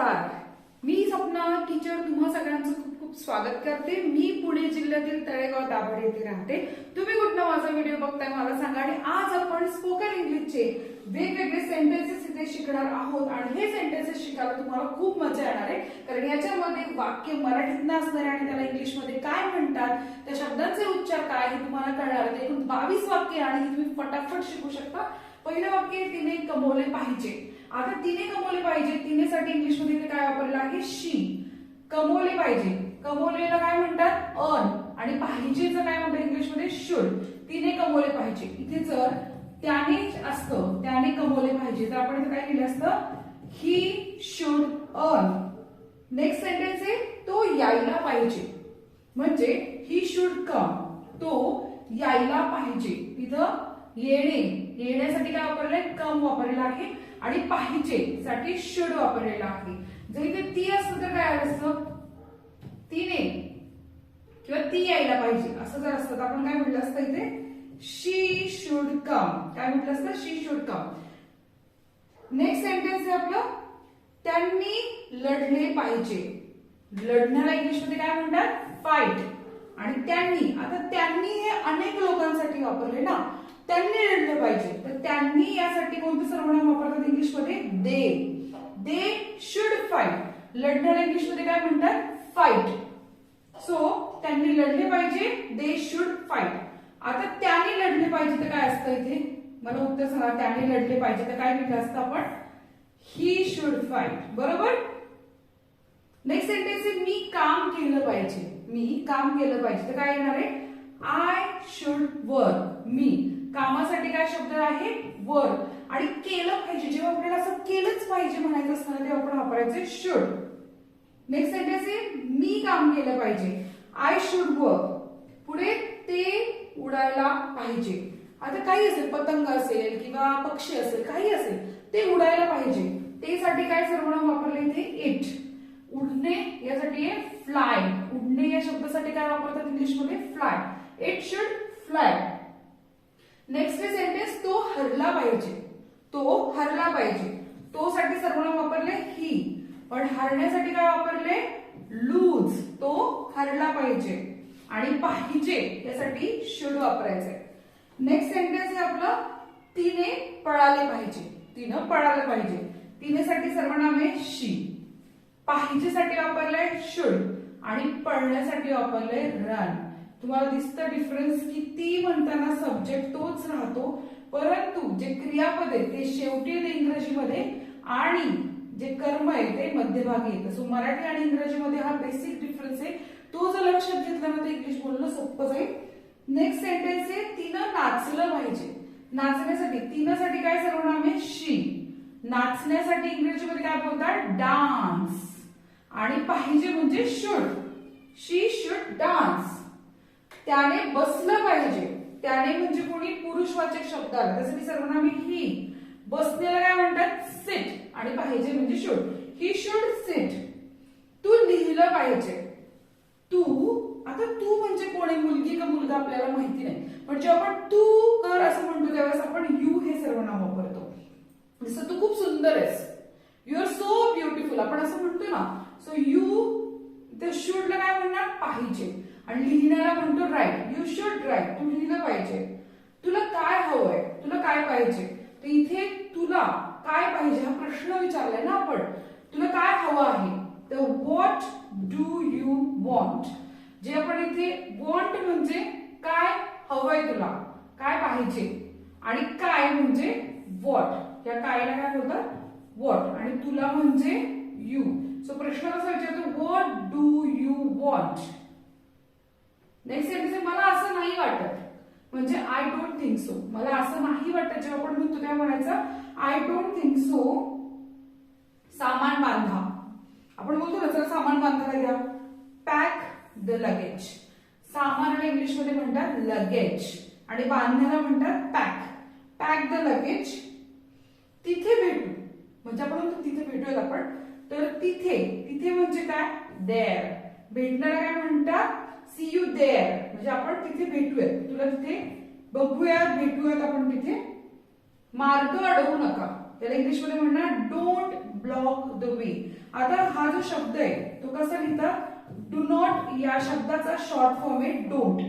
नमस्कार. मी सपना टीचर तुम्हा सगळ्यांचं खूप खूप स्वागत करते. मी पुणे जिल्ह्यातील तळेगाव दाभाड येथे राहते. तुम्ही कुठला माझा व्हिडिओ बघताय मला सांगा. आणि आज आपण स्पोकन इंग्लिशचे वेगवेगळे सेंटेन्सेस इथे शिकणार आहोत. आणि हे सेंटेन्सेस शिकायला तुम्हाला खूप मजा येणार आहे. कारण याच्यामध्ये वाक्य मराठीतनं असणार आणि त्याला इंग्लिशमध्ये काय म्हणतात त्या शब्दांचे उच्चार काय हे तुम्हाला कळणार आहे. एकूण बावीस वाक्य आणि तुम्ही फटाफट शिकू शकता. पहिलं वाक्य तिने कमवले पाहिजे. आता तिने कमवले पाहिजे. तिनेसाठी इंग्लिशमध्ये काय वापरलं आहे? शी कमवले पाहिजे. कमवलेला काय म्हणतात? अर्न आणि पाहिजेचं काय म्हणतात इंग्लिशमध्ये? शुड तिने कमवले पाहिजे. इथे जर त्याने असतं त्याने कमवले पाहिजे तर आपण इथे काय लिहिलं असतं? He should earn next sentence आहे तो यायला पाहिजे. म्हणजे ही शुड कम तो यायला पाहिजे. इथं येणे. येण्यासाठी काय वापरलंय कम वापरलेला आहे. आणि पाहिजे साठी शुड वापरलेला आहे. जर इथे ती असतं तर काय असतं? तिने. किंवा ती यायला पाहिजे. असं जर असतं तर आपण काय म्हटलं असतं इथे? शी शुड कम काय म्हटलं असतं? She should come next sentence आहे आपलं. त्यांनी लढले पाहिजे. लढण्याला इंग्लिशमध्ये काय म्हणतात? फाईट आणि त्यांनी. आता त्यांनी हे अनेक लोकांसाठी वापरले ना. त्यांनी आणलं पाहिजे. तर त्यांनी यासाठी कोणते सर्वनाम वापरतात इंग्लिशमध्ये? दे. दे शुड फाईट लढण्याला इंग्लिशमध्ये काय म्हणतात? फाईट सो त्यांनी लढले पाहिजे दे शुड फाईट आता त्याने लढले पाहिजे तर काय असतं इथे? मला उत्तर सांगा त्याने लढले पाहिजे तर काय लिहिलं असतं आपण? ही शुड फाईट बरोबर? नेक्स्ट सेंटेन्स आहे मी काम केलं पाहिजे. मी काम केलं पाहिजे. तर काय येणार आहे? आय शुड वर्क मी. कामासाठी काय शब्द आहे? वर. आणि केलं पाहिजे. जेव्हा आपल्याला असं केलंच पाहिजे म्हणायचं असताना तेव्हा आपण वापरायचे शुड नेक्स्ट सेंटेन्स आहे मी काम केलं पाहिजे. आय शुड वर्क पुढे ते उडायला पाहिजे. आता काही असेल पतंग असेल किंवा पक्षी असेल काही असेल ते उडायला पाहिजे. ते साठी काय सर्वनाम वापरले इथे? इट उडणे यासाठी आहे फ्लाय उडणे या शब्दासाठी काय वापरतात इंग्लिशमध्ये? Fly it should fly next sentence तो हरला पाहिजे. तो हरला पाहिजे. तो साठी सर्वनाम वापरले ही पण हरण्यासाठी काय वापरले? लूज तो हरला पाहिजे. आणि पाहिजे यासाठी शुड वापरायचंय. नेक्स्ट सेंटेन्स आहे आपलं तिने पळाले पाहिजे. तिनं पळालं पाहिजे. तिनेसाठी सर्वनाम आहे शी पाहिजेसाठी वापरलंय शुड आणि पळण्यासाठी वापरलंय रन तुम्हाला दिसतं डिफरन्स की ती म्हणताना सब्जेक्ट तोच राहतो. परंतु जे क्रियापद आहे ते शेवटी येते इंग्रजीमध्ये आणि जे कर्म आहे ते मध्यभागी येतं. सो मराठी आणि इंग्रजीमध्ये हा बेसिक डिफरन्स आहे. तो जर लक्षात घेतला ना तर इंग्लिश बोलणं सोपं जाईल. नेक्स्ट सेंटेन्स आहे तिनं नाचलं पाहिजे. नाचण्यासाठी तिनासाठी काय सर्वनाम आहे? शी. नाचण्यासाठी इंग्रजीमध्ये काय बोलतात? डान्स. आणि पाहिजे म्हणजे शुड शी शुड डान्स त्याने बसलं पाहिजे. त्याने म्हणजे कोणी पुरुषवाचक शब्द आला जसं की आहे ही बसण्याला काय म्हणतात? सिट आणि पाहिजे म्हणजे शुड ही शुड सिट तू लिहिलं पाहिजे. तू आता तू म्हणजे कोणी? मुलगी का मुलगा आपल्याला माहिती नाही. पण जेव्हा आपण तू कर असं म्हणतो त्यावेळेस आपण यू हे सर्वनाम वापरतो. जसं तू खूप सुंदर आहेस. यू आर सो ब्युटिफुल आपण असं म्हणतो ना. सो यू ते शुडला काय म्हणणार? पाहिजे. आणि लिहिण्याला म्हणतो राईट यू शुड राईट तू लिहिलं पाहिजे. तुला काय हवंय? तुला काय पाहिजे? तर इथे तुला काय पाहिजे हा प्रश्न विचारलाय ना आपण. तुला काय हवं आहे? तर वॉट डू यू वॉन्ट जे आपण इथे वॉन्ट म्हणजे काय हवंय तुला? काय पाहिजे? आणि काय म्हणजे वॉट या कायला काय होतं वॉट आणि तुला म्हणजे यू सो प्रश्न कसा विचारतो? What do you want next sentence मला असं नाही वाटत. म्हणजे आय डोंट थिंक सो मला असं नाही वाटत. जेव्हा आपण म्हणतो तेव्हा म्हणायचं आय डोंट थिंक सो सामान बांधा. आपण बोलतो ना चला सामान बांधायला घ्या पॅक द लगेज सामानाला इंग्लिशमध्ये म्हणतात लगेज आणि बांधण्याला म्हणतात पॅक पॅक द लगेज तिथे भेटू. म्हणजे आपण म्हणतो तिथे भेटूयात आपण. तर तिथे तिथे म्हणजे काय? देअर भेटण्याला काय म्हणतात? सी यू देअर म्हणजे आपण तिथे भेटूयात. तुला तिथे बघूयात भेटूयात आपण तिथे मार्ग अडवू नका. त्याला इंग्लिशमध्ये म्हणणार डोंट ब्लॉक द वे आता हा जो शब्द आहे तो कसा लिहिता? डू नॉट या शब्दाचा शॉर्ट फॉर्म आहे डोंट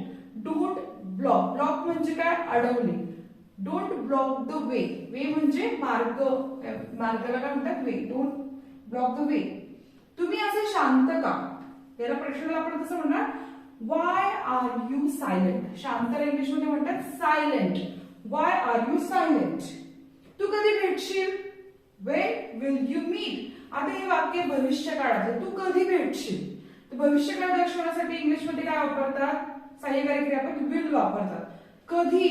डोंट ब्लॉक ब्लॉक म्हणजे काय? अडवणे. Don't block the way way म्हणजे मार्ग. मार्गाला काय म्हणतात? Way don't block the way तुम्ही असे शांत का? याला प्रश्नाला आपण कसं म्हणणार? वाय आर यू सायलेंट शांत इंग्लिशमध्ये म्हणतात silent why are you silent तू कधी भेटशील? वेन विल यू मीट आता हे वाक्य भविष्य काळाचं तू कधी भेटशील? तर भविष्य काळ दर्शवण्यासाठी इंग्लिशमध्ये काय वापरतात? सहाय्यकारी क्रियापद विल वापरतात. कधी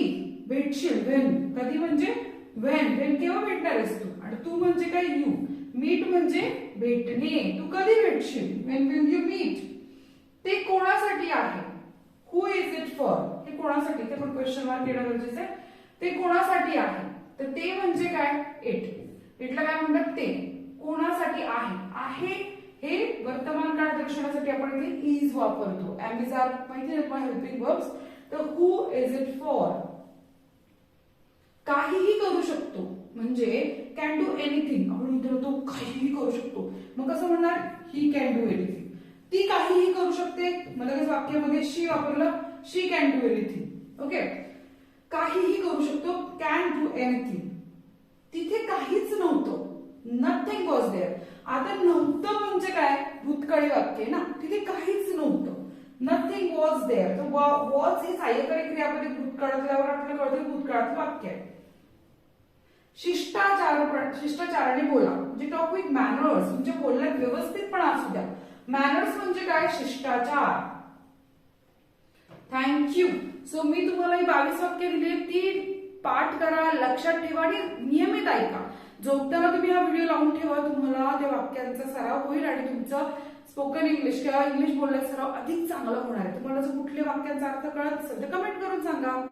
भेटशील? वेन कधी म्हणजे वेन वेन केव्हा भेटणार आहेस तू? आणि तू म्हणजे काय? यू मीट म्हणजे भेटणे. तू कधी भेटशील? वेन विल यू मीट ते कोणासाठी आहे हु इज इट फॉर हे कोणासाठी ते पण क्वेश्चन मार्क येणं गरजेचं आहे. ते कोणासाठी आहे? तर ते म्हणजे काय? इट इटला काय म्हणतात? ते. कोणासाठी आहे? आहे हे वर्तमान काळ दर्शवण्यासाठी आपण इथे इज वापरतो. अमेझॉन आर माहिती आहे हेल्पिंग वर्ब्स तर हु इज इट फॉर काहीही करू शकतो. म्हणजे कॅन डू एनिथिंग आपण म्हणतो तो काहीही करू शकतो. मग कसं म्हणणार ही कॅन डू एनिथिंग ती काहीही करू शकते. मला लगेच वाक्यामध्ये शी वापरलं? She can do anything okay काहीही करू शकतो. कॅन डू एनिथिंग तिथे काहीच नव्हतं. नथिंग वॉज देअर आता नव्हतं म्हणजे काय? भूतकाळी वाक्य आहे ना? तिथे काहीच नव्हतं. नथिंग वॉज देअर तर वॉज हे सहाय्यकारी क्रियापदे भूतकाळातल्यावर आपल्याला कळतं भूतकाळातलं वाक्य आहे. शिष्टाचार शिष्टाचाराने बोला. म्हणजे टॉक विथ मॅनर्स म्हणजे बोलण्यात व्यवस्थितपणा असू द्या. मॅनर्स म्हणजे काय? शिष्टाचार. थँक्यू सो मी तुम्हाला ही बावीस वाक्य दिली ती पाठ करा लक्षात ठेवा आणि नियमित ऐका. झोपताना तुम्ही हा व्हिडिओ लावून ठेवा तुम्हाला त्या वाक्यांचा सराव होईल आणि तुमचं स्पोकन इंग्लिश किंवा इंग्लिश बोलण्याचा सराव अधिक चांगला होणार आहे. तुम्हाला जर कुठल्या वाक्यांचा अर्थ कळत असेल तर कमेंट करून सांगा.